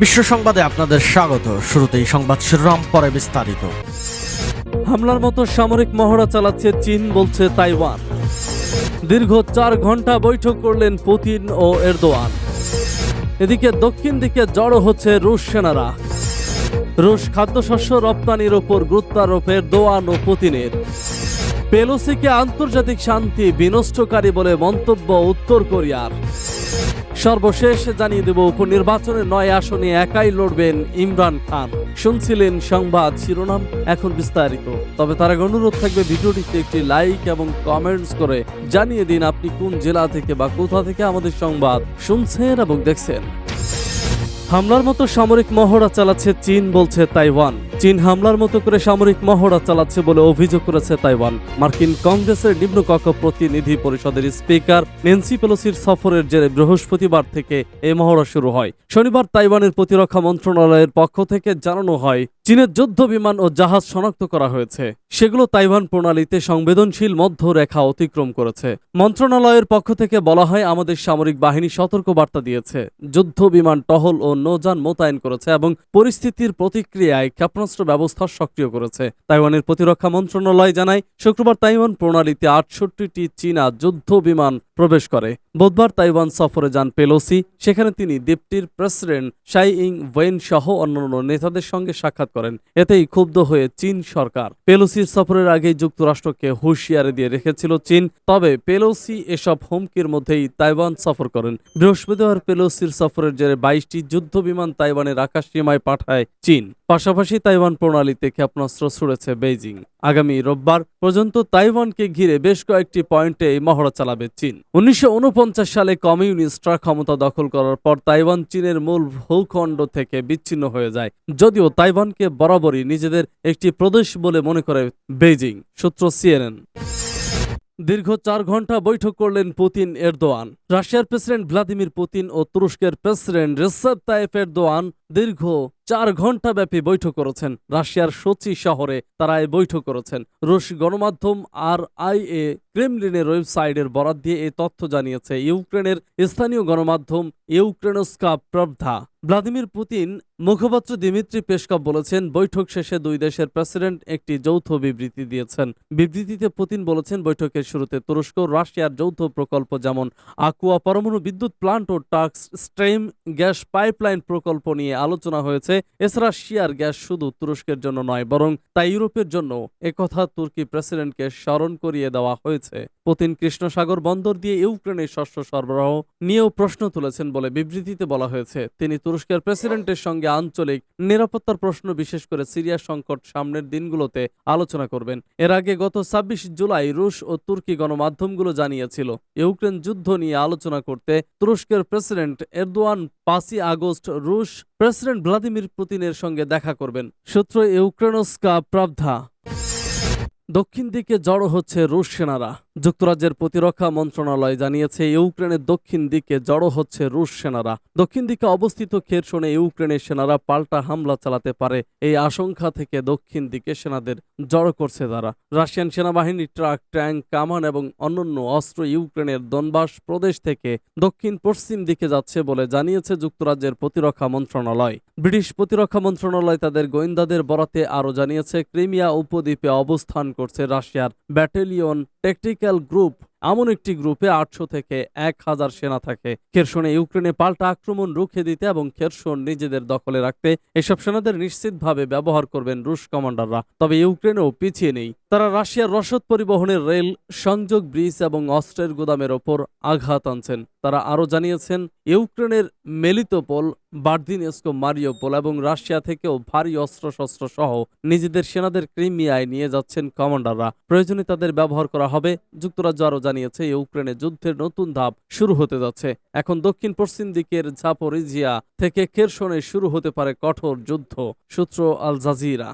বিশ্ব সংবাদে আপনাদের স্বাগত। শুরুতেই সংবাদ শিরোনাম, পরে বিস্তারিত। হামলার মতো সামরিক মহড়া চালাচ্ছে চীন, বলছে তাইওয়ান। দীর্ঘ চার ঘণ্টা বৈঠক করলেন পুতিন ও এরদোয়ান। এদিকে দক্ষিণ দিকে জড়ো হচ্ছে রুশ সেনারা। রুশ খাদ্যশস্য রপ্তানির ওপর গুরুত্বারোপ দোয়ান ও পুতিনের। পেলোসিকে আন্তর্জাতিক শান্তি বিনষ্টকারী বলে মন্তব্য উত্তর কোরিয়ার। সর্বশেষ জানিয়ে দেব উপনির্বাচনের নয় আসনে একাই লড়বেন ইমরান খান। শুনছিলেন সংবাদ শিরোনাম, এখন বিস্তারিত। তবে তার আগে অনুরোধ থাকবে, ভিডিওটিতে একটি লাইক এবং কমেন্টস করে জানিয়ে দিন আপনি কোন জেলা থেকে বা কোথা থেকে আমাদের সংবাদ শুনছেন এবং দেখছেন। হামলার মতো সামরিক মহড়া চালাচ্ছে চীন, বলছে তাইওয়ান। চীন হামলার মতো করে সামরিক মহড়া চালাচ্ছে বলে অভিযোগ করেছে তাইওয়ান। মার্কিন কংগ্রেসের নিম্নকক্ষ প্রতিনিধি পরিষদের স্পিকার নেন্সি পেলোসির সফরের জেরে বৃহস্পতিবার থেকে এই মহড়া শুরু হয়। শনিবার তাইওয়ানের প্রতিরক্ষা মন্ত্রণালয়ের পক্ষ থেকে জানানো হয়, চীনের যুদ্ধ বিমান ও জাহাজ শনাক্ত করা হয়েছে। সেগুলো তাইওয়ান প্রণালীতে সংবেদনশীল মধ্যরেখা অতিক্রম করেছে। মন্ত্রণালয়ের পক্ষ থেকে বলা হয়, আমাদের সামরিক বাহিনী সতর্ক বার্তা দিয়েছে। যুদ্ধ বিমান টহল ও নৌযান মোতায়েন করেছে এবং পরিস্থিতির প্রতিক্রিয়ায় ক্ষেপণাস্ত্র ব্যবস্থা সক্রিয় করেছে। তাইওয়ানের প্রতিরক্ষা মন্ত্রণালয় জানায় শুক্রবার তাইওয়ান প্রণালীতে আটষট্টিটি চীনা যুদ্ধ বিমান প্রবেশ করে। বুধবার তাইওয়ান সফরে যান পেলোসি, সেখানে তিনি দ্বীপটির প্রেসিডেন্ট শাই ইং ওয়েন সহ অন্যান্য নেতাদের সঙ্গে সাক্ষাৎ করেন। এতেই ক্ষুব্ধ হয়ে চীন সরকার। পেলোসির সফরের আগেই যুক্তরাষ্ট্রকে হুঁশিয়ারি দিয়ে রেখেছিল চীন, তবে পেলোসি এসব হুমকির মধ্যেই তাইওয়ান সফর করেন। বৃহস্পতিবার পেলোসির সফরের জেরে বাইশটি যুদ্ধ বিমান তাইওয়ানের আকাশ সীমায় পাঠায় চীন। পাশাপাশি তাইওয়ান প্রণালীতে ক্ষেপণাস্ত্র ছুড়েছে বেইজিং। আগামী রোববার পর্যন্ত তাইওয়ানকে ঘিরে বেশ কয়েকটি পয়েন্টে মহড়া চালাবে চীন। উনিশশো সালে কমিউনিস্টরা ক্ষমতা দখল করার পর তাইওয়ান চীনের মূল ভূখণ্ড থেকে বিচ্ছিন্ন হয়ে যায়। যদিও তাইওয়ানকে বরাবরই নিজেদের একটি প্রদেশ বলে মনে করে বেইজিং, সূত্র সিএনএন। দীর্ঘ চার ঘণ্টা বৈঠক করলেন পুতিন এরদোয়ান। রাশিয়ার প্রেসিডেন্ট ভ্লাদিমির পুতিন ও তুরস্কের প্রেসিডেন্ট রেসেপ তাইফ এরদোয়ান দীর্ঘ চার ঘণ্টা ব্যাপী বৈঠক করেছেন। রাশিয়ার সোচি শহরে তারা এই বৈঠক করেছেন। রুশ গণমাধ্যম আর আই এ ক্রেমলিনের ওয়েবসাইটের বরাত দিয়ে এই তথ্য জানিয়েছে। ইউক্রেনের স্থানীয় গণমাধ্যম ইউক্রেনস্কা প্রভধা ভ্লাদিমির পুতিন, মুখপাত্র দিমিত্রি পেশকভ বলেছেন, বৈঠক শেষে দুই দেশের প্রেসিডেন্ট একটি যৌথ বিবৃতি দিয়েছেন। বিবৃতিতে পুতিন বলেছেন, বৈঠকের শুরুতে তুরস্ক, রাশিয়ার যৌথ প্রকল্প যেমন আকুয়া পরমাণু বিদ্যুৎ প্লান্ট ও টাক্স স্ট্রেম গ্যাস পাইপলাইন প্রকল্প নিয়ে আলোচনা হয়েছে। এছাড়া শিয়ার গ্যাস শুধু তুরস্কের জন্য নয়, বরং তা ইউরোপের জন্য একথা তুর্কি প্রেসিডেন্টকে স্মরণ করিয়ে দেওয়া হয়েছে। পুতিন কৃষ্ণসাগর বন্দর দিয়ে ইউক্রেনের শস্য সরবরাহ নিয়েও প্রশ্ন তুলেছেন বলে বিবৃতিতে বলা হয়েছে। তিনি তুরস্কের প্রেসিডেন্টের সঙ্গে আঞ্চলিক নিরাপত্তার প্রশ্ন বিশেষ করে সিরিয়া সংকট সামনের দিনগুলোতে আলোচনা করবেন। এর আগে গত ছাব্বিশ জুলাই রুশ ও তুর্কি গণমাধ্যমগুলো জানিয়েছিল, ইউক্রেন যুদ্ধ নিয়ে আলোচনা করতে তুরস্কের প্রেসিডেন্ট এরদোয়ান পাঁচই আগস্ট রুশ প্রেসিডেন্ট ভ্লাদিমির পুতিনের সঙ্গে দেখা করবেন। সূত্র ইউক্রেনস্কা প্রাবধা। দক্ষিণ দিকে জড়ো হচ্ছে রুশ সেনারা। যুক্তরাজ্যের প্রতিরক্ষা মন্ত্রণালয় জানিয়েছে, ইউক্রেনের দক্ষিণ দিকে জড়ো হচ্ছে রুশ সেনারা। দক্ষিণ দিকে অবস্থিত খেরসনে ইউক্রেনের সেনারা পাল্টা হামলা চালাতে পারে। এই আশঙ্কা থেকে দক্ষিণ দিকে সেনাদের জড়ো করছে তারা। রাশিয়ান সেনাবাহিনী ট্রাক, ট্যাঙ্ক, কামান এবং অন্যান্য অস্ত্র ইউক্রেনের দনবাস প্রদেশ থেকে দক্ষিণ পশ্চিম দিকে যাচ্ছে বলে জানিয়েছে যুক্তরাজ্যের প্রতিরক্ষা মন্ত্রণালয়। ব্রিটিশ প্রতিরক্ষা মন্ত্রণালয় তাদের গোয়েন্দাদের বরাতে আরও জানিয়েছে, ক্রিমিয়া উপদ্বীপে অবস্থান করছে রাশিয়ার ব্যাটেলিয়ন টেকটিক্যাল গ্রুপ এমন একটি গ্রুপে আটশো থেকে এক হাজার সেনা থাকে। খেরসনে ইউক্রেনে পাল্টা আক্রমণ রুখে দিতে এবং খেরসন নিজেদের দখলে রাখতে এসব সেনাদের নিশ্চিতভাবে ব্যবহার করবেন রুশ কমান্ডাররা। তবে ইউক্রেনেও পিছিয়ে নেই। তারা রাশিয়ার রসদ পরিবহনের রেল, সংযোগ ব্রিজ এবং অস্ত্রের গুদামের ওপর আঘাত আনছেন। তারা আরও জানিয়েছেন, ইউক্রেনের মেলিতোপোল বার্দিনেস্কো, মারিওপোল এবং রাশিয়া থেকেও ভারী অস্ত্রশস্ত্র সহ নিজেদের সেনাদের ক্রিমিয়ায় নিয়ে যাচ্ছেন কমান্ডাররা। প্রয়োজনে তাদের ব্যবহার করা হবে, যুক্তরাজ্য আরও জানিয়েছে ইউক্রেনে যুদ্ধের নতুন ধাপ শুরু হতে যাচ্ছে। এখন দক্ষিণ পশ্চিম দিকের ঝাপোরিজিয়া থেকে কেরসনে শুরু হতে পারে কঠোর যুদ্ধ, সূত্র আল জাজিরা।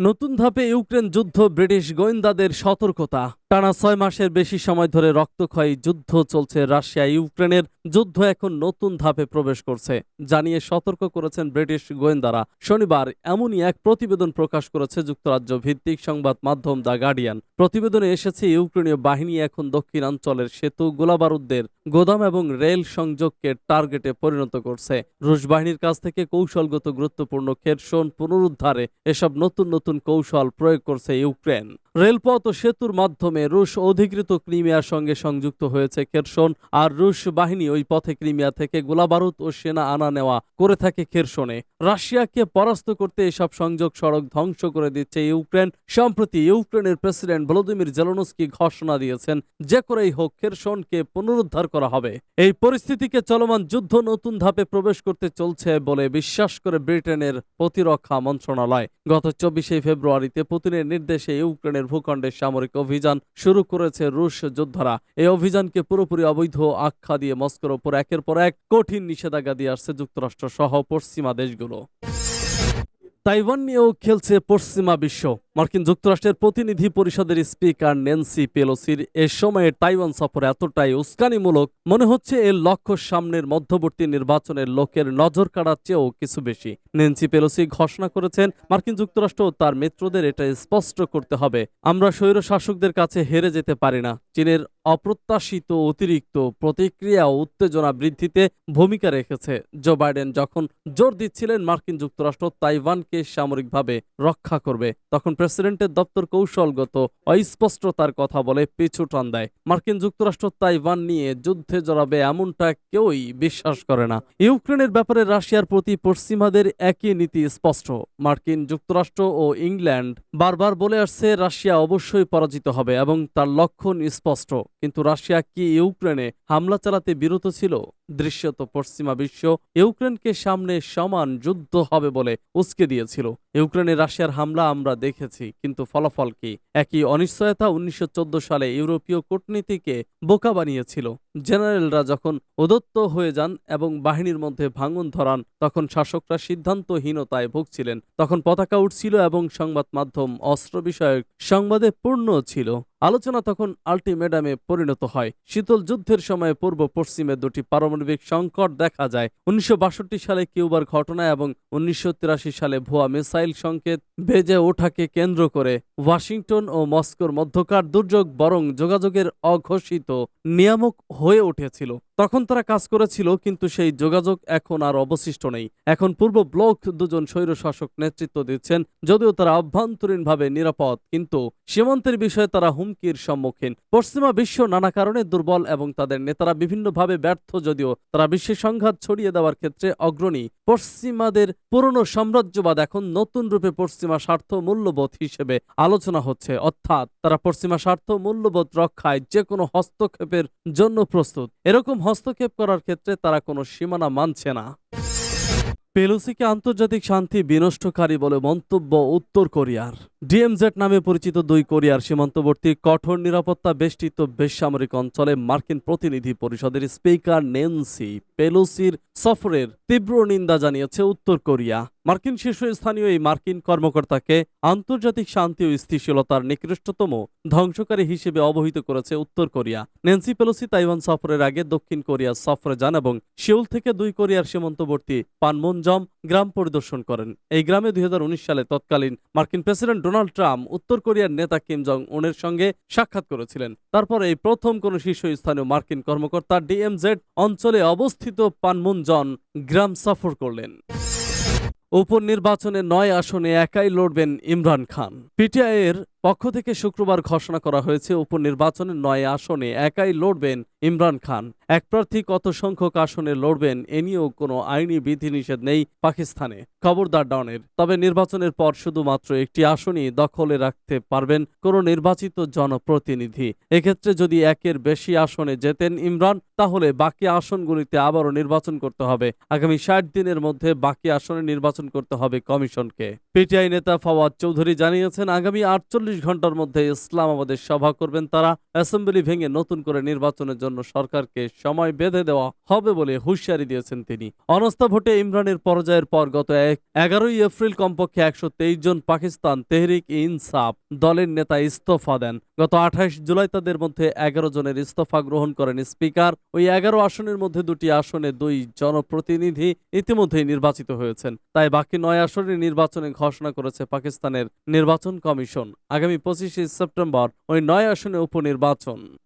নতুন ধাপে ইউক্রেন যুদ্ধ, ব্রিটিশ গোয়েন্দাদের সতর্কতা। টানা ছয় মাসের বেশি সময় ধরে রক্তক্ষয়ী যুদ্ধ চলছে রাশিয়া, ইউক্রেনের। যুদ্ধ এখন নতুন ধাপে প্রবেশ করছে। জানিয়ে সতর্ক করেছেন ব্রিটিশ গোয়েন্দারা। শনিবার এমনই এক প্রতিবেদন প্রকাশ করেছে যুক্তরাজ্য ভিত্তিক সংবাদ মাধ্যম দ্য গার্ডিয়ান। প্রতিবেদনে এসেছে, ইউক্রেনীয় বাহিনী এখন দক্ষিণাঞ্চলের সেতু গোলাবারুদের গোদাম এবং রেল সংযোগকে টার্গেটে পরিণত করছে। রুশ বাহিনীর কাছ থেকে কৌশলগত গুরুত্বপূর্ণ খেরসন পুনরুদ্ধারে এসব নতুন নতুন কৌশল প্রয়োগ করছে ইউক্রেন। রেলপথ ও সেতুর মাধ্যমে রুশ অধিকৃত ক্রিমিয়ার সঙ্গে সংযুক্ত হয়েছে খেরসন, আর রুশ বাহিনী ওই পথে ক্রিমিয়া থেকে গোলাবারুদ ও সেনা আনা নেওয়া করে থাকে খেরসনে। রাশিয়াকে পরাস্ত করতে এসব সংযোগ সড়ক ধ্বংস করে দিচ্ছে ইউক্রেন, সম্প্রতি ইউক্রেনের প্রেসিডেন্ট ভলোদিমির জেলনস্কি ঘোষণা দিয়েছেন, যে করেই হোক খেরসনকে পুনরুদ্ধার করা হবে। এই পরিস্থিতিকে চলমান যুদ্ধ নতুন ধাপে প্রবেশ করতে চলছে বলে বিশ্বাস করে ব্রিটেনের প্রতিরক্ষা মন্ত্রণালয়। গত চব্বিশে ফেব্রুয়ারিতে পুতিনের নির্দেশে ইউক্রেনের ভূখণ্ডে সামরিক অভিযান শুরু করেছে রুশ যোদ্ধারা। এই অভিযানকে পুরোপুরি অবৈধ আখ্যা দিয়ে মস্কোর ওপর একের পর এক কঠিন নিষেধাজ্ঞা দিয়ে আসছে যুক্তরাষ্ট্র সহ পশ্চিমা দেশগুলো। তাইওয়ান নিয়েও খেলছে পশ্চিমা বিশ্ব। মার্কিন যুক্তরাষ্ট্রের প্রতিনিধি পরিষদের স্পিকার নেন্সি পেলোসির এ সময়ে তাইওয়ান সফর এতটাই উস্কানিমূলক মনে হচ্ছে এর লক্ষ্য সামনের মধ্যবর্তী নির্বাচনের লোকের নজর কাড়ার চেয়েও কিছু বেশি। নেন্সি পেলোসি ঘোষণা করেছেন, মার্কিন যুক্তরাষ্ট্র ও তার মিত্রদের এটা স্পষ্ট করতে হবে। আমরা স্বৈর শাসকদের কাছে হেরে যেতে পারি না। চীনের অপ্রত্যাশিত অতিরিক্ত প্রতিক্রিয়া ও উত্তেজনা বৃদ্ধিতে ভূমিকা রেখেছে। জো বাইডেন যখন জোর দিচ্ছিলেন, মার্কিন যুক্তরাষ্ট্র তাইওয়ানকে সামরিকভাবে রক্ষা করবে। তখন প্রেসিডেন্টের দপ্তর কৌশলগত, অস্পষ্টতার কথা বলে পিছু টান দেয়। মার্কিন যুক্তরাষ্ট্র তাইওয়ান নিয়ে যুদ্ধে জড়াবে এমনটা কেউই বিশ্বাস করে না। ইউক্রেনের ব্যাপারে রাশিয়ার প্রতি পশ্চিমাদের একই নীতি স্পষ্ট। মার্কিন যুক্তরাষ্ট্র ও ইংল্যান্ড বারবার বলে আসছে, রাশিয়া অবশ্যই পরাজিত হবে এবং তার লক্ষণ স্পষ্ট। কিন্তু রাশিয়া কি ইউক্রেনে হামলা চালাতে বিরত ছিল? দৃশ্যত পশ্চিমা বিশ্ব। ইউক্রেনকে সামনে সমান যুদ্ধ হবে বলে উস্কে দিয়েছিল। ইউক্রেনে রাশিয়ার হামলা আমরা দেখেছি। কিন্তু ফলাফল কি? একই অনিশ্চয়তা উনিশশো চোদ্দ সালে ইউরোপীয় কূটনীতিকে বোকা বানিয়েছিল। জেনারেলরা যখন উদত্ত হয়ে যান এবং বাহিনীর মধ্যে ভাঙন ধরান, তখন শাসকরা সিদ্ধান্তহীনতায় ভুগছিলেন। তখন পতাকা উঠছিল এবং সংবাদ মাধ্যম অস্ত্র বিষয়ক সংবাদে পূর্ণ ছিল। আলোচনা তখন আল্টিমেটামে পরিণত হয়। শীতল যুদ্ধের সময় পূর্ব পশ্চিমে দুটি পারমাণবিক সংকট দেখা যায়। উনিশশো বাষট্টি সালে কিউবার ঘটনা এবং উনিশশো তিরাশি সালে ভুয়া মিসাইল সংকেত বেজে ওঠাকে কেন্দ্র করে ওয়াশিংটন ও মস্কোর মধ্যকার দুর্যোগ বরং যোগাযোগের অঘোষিত নিয়ামক হয়ে উঠেছিল। তখন তারা কাজ করেছিল, কিন্তু সেই যোগাযোগ এখন আর অবশিষ্ট নেই। এখন পূর্ব ব্লক দুজন স্বৈরশাসক নেতৃত্ব দিচ্ছেন, যদিও তারা অভ্যন্তরীণভাবে নিরাপদ, কিন্তু সীমান্তের বিষয়ে তারা হুমকির সম্মুখীন। পশ্চিমা বিশ্ব নানা কারণে দুর্বল এবং তাদের নেতারা বিভিন্নভাবে ব্যর্থ, যদিও তারা বিশ্বের সংঘাত ছড়িয়ে দেওয়ার ক্ষেত্রে অগ্রণী। পশ্চিমাদের পুরনো সাম্রাজ্যবাদ এখন নতুন রূপে পশ্চিমা স্বার্থ মূল্যবোধ হিসেবে আলোচনা হচ্ছে, অর্থাৎ তারা পশ্চিমা স্বার্থ মূল্যবোধ রক্ষায় যে কোনো হস্তক্ষেপের জন্য প্রস্তুত। এরকম হস্তক্ষেপ করার ক্ষেত্রে তারা কোনো সীমানা মানছে না। পেলোসিকে আন্তর্জাতিক শান্তি বিনষ্টকারী বলে মন্তব্য উত্তর কোরিয়ার। ডিএমজেড নামে পরিচিত দুই কোরিয়ার সীমান্তবর্তী কঠোর নিরাপত্তা বেষ্টিত বেসামরিক অঞ্চলে মার্কিন প্রতিনিধি পরিষদের স্পিকার নেন্সি পেলোসির সফরের তীব্র নিন্দা জানিয়েছে উত্তর কোরিয়া। মার্কিন শীর্ষস্থানীয় এই মার্কিন কর্মকর্তাকে আন্তর্জাতিক শান্তি ও স্থিতিশীলতার নিকৃষ্টতম ধ্বংসকারী হিসেবে অবহিত করেছে উত্তর কোরিয়া। নেন্সি পেলোসি তাইওয়ান সফরের আগে দক্ষিণ কোরিয়া সফরে যান এবং সেউল থেকে দুই কোরিয়ার সীমান্তবর্তী পানমুনজম গ্রাম পরিদর্শন করেন। এই গ্রামে দুই হাজার উনিশ সালে তৎকালীন মার্কিন প্রেসিডেন্ট ডোনাল্ড ট্রাম্প, উত্তর কোরিয়ার নেতা কিম জং উনের সঙ্গে সাক্ষাৎ করেছিলেন। তারপর এই প্রথম কোন শীর্ষস্থানীয় মার্কিন কর্মকর্তা ডিএমজেড অঞ্চলে অবস্থিত পানমুনজন গ্রাম সফর করলেন। উপনির্বাচনে নয় আসনে একাই লড়বেন ইমরান খান। পিটিআইয়ের পক্ষ থেকে শুক্রবার ঘোষণা করা হয়েছে উপনির্বাচনে নয় আসনে একাই লড়বেন ইমরান খান। এক প্রার্থী কত সংখ্যক আসনে লড়বেন, এ নিয়েও কোনো আইনি বিধিনিষেধ নেই পাকিস্তানে। খবরদার ডাউনের তবে নির্বাচনের পর শুধুমাত্র একটি আসনই দখলে রাখতে পারবেন কোন নির্বাচিত জনপ্রতিনিধি। এক্ষেত্রে যদি একের বেশি আসনে যেতেন ইমরান, তাহলে বাকি আসনগুলিতে আবারও নির্বাচন করতে হবে। আগামী ষাট দিনের মধ্যে বাকি আসনে নির্বাচন করতে হবে কমিশনকে। পিটিআই নেতা ফওয়াদ চৌধুরী জানিয়েছেন, আগামী আটচল্লিশ আটচল্লিশ ঘণ্টার মধ্যে ইসলামাবাদে সভা করবেন তারা। অ্যাসেম্বলি ভেঙে নতুন করে নির্বাচনের জন্য সরকারকে সময় বেঁধে দেওয়া হবে বলে হুঁশিয়ারি দিয়েছেন তিনি। অনাস্থা ভোটে ইমরানের পরাজয়ের পর গত এক এগারোই এপ্রিল কমপক্ষে একশো তেইশ জন পাকিস্তান তেহরিক ইনসাফ দলের নেতা ইস্তফা দেন। গত আঠাশ জুলাই তাদের মধ্যে এগারো জনের ইস্তফা গ্রহণ করেন স্পিকার। ওই এগারো আসনের মধ্যে দুটি আসনে দুই জনপ্রতিনিধি ইতিমধ্যেই নির্বাচিত হয়েছেন। তাই বাকি নয় আসনের নির্বাচনে ঘোষণা করেছে পাকিস্তানের নির্বাচন কমিশন। আগামী পঁচিশে সেপ্টেম্বর ওই নয় আসনে উপনির্বাচন।